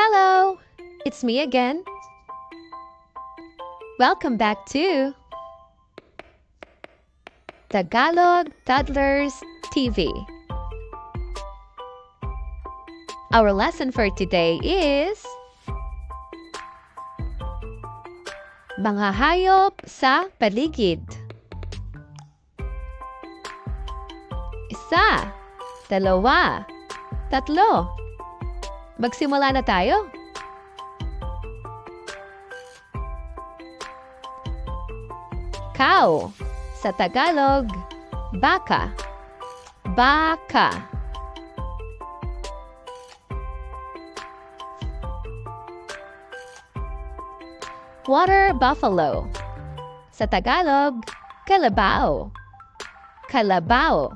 Hello! It's me again. Welcome back to Tagalog Toddlers TV. Our lesson for today is Mga hayop sa paligid. Isa, dalawa, tatlo. Magsimula na tayo. Cow. Sa Tagalog, baka. Baka. Water buffalo. Sa Tagalog, kalabaw. Kalabaw.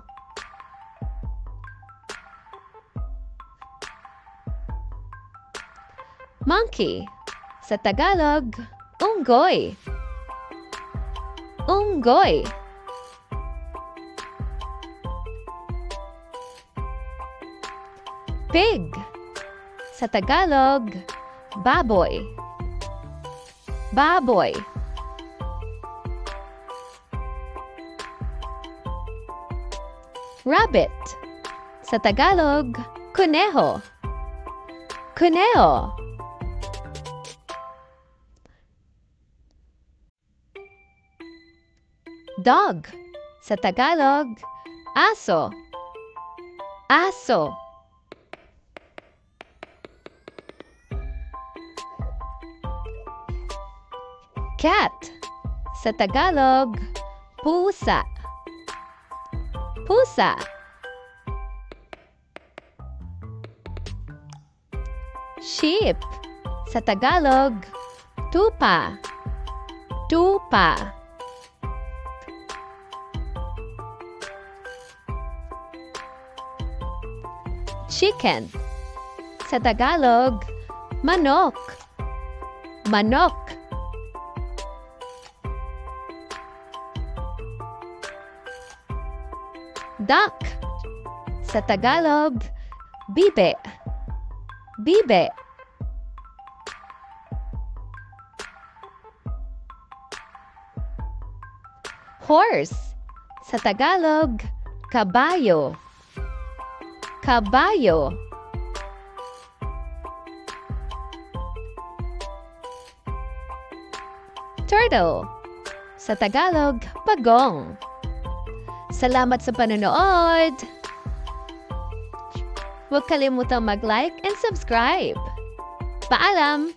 Monkey. Sa Tagalog, unggoy. Unggoy. Pig. Sa Tagalog, baboy. Baboy. Rabbit. Sa Tagalog, kuneho. Kuneho. Dog. Sa Tagalog, aso. Aso. Cat. Sa Tagalog, pusa. Pusa. Sheep. Sa Tagalog, tupa. Tupa. Chicken. Sa Tagalog, manok. Manok. Duck. Sa Tagalog, bibe. Bibe. Horse. Sa Tagalog, kabayo. Kabayo. Turtle. Sa Tagalog, pagong. Salamat sa panonood! Huwag kalimutang mag-like and subscribe. Paalam!